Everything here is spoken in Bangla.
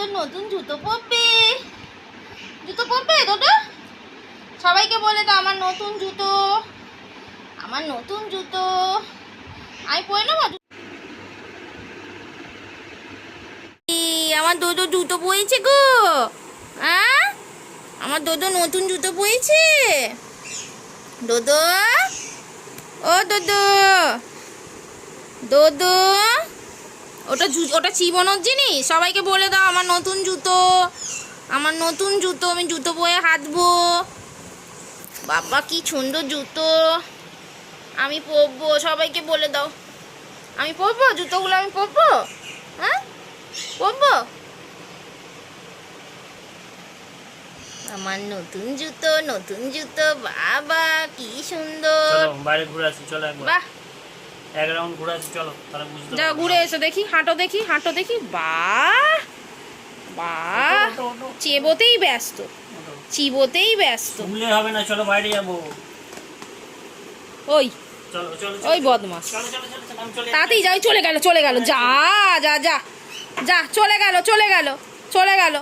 তোদের নতুন জুতো পরবে। জুতো পরবে তোদের? সবাইকে বলে দাও, আমার নতুন জুতো। আমার নতুন জুতো। আমি পরে নেব আমার দোদো জুতো পরেছে গো। হ্যাঁ আমার দোদো নতুন জুতো পরেছে। দোদো? ও দোদো। দোদো? ওটা ওটা চিবনোর জিনিস? সবাইকে বলে দাও আমার নতুন জুতো। আমার নতুন জুতো আমি জুতো পরে হাঁটবো। বাবা কি সুন্দর জুতো। আমি পরবো সবাইকে বলে দাও। আমি পরবো? জুতোগুলো আমি পরবো? হ্যাঁ? পরবো? আমার নতুন জুতো নতুন জুতো বাবা কি সুন্দর। বাহ! এক রাউন্ড ঘুরে আসি চলো তাহলে বুঝতে যা ঘুরে এসো দেখি হাঁটো দেখি হাঁটো দেখি বাহ! বাহ! ওঠো, ওঠো, চেবোতেই ব্যস্ত। চিবোতেই ব্যস্ত। ঘুরলে হবে না চলো বাইরে যাব। ওই ওই বদমাস তাতেই যাই চলে গেল চলে গেল যা যা যা যা চলে গেল চলে গেল চলে গেল।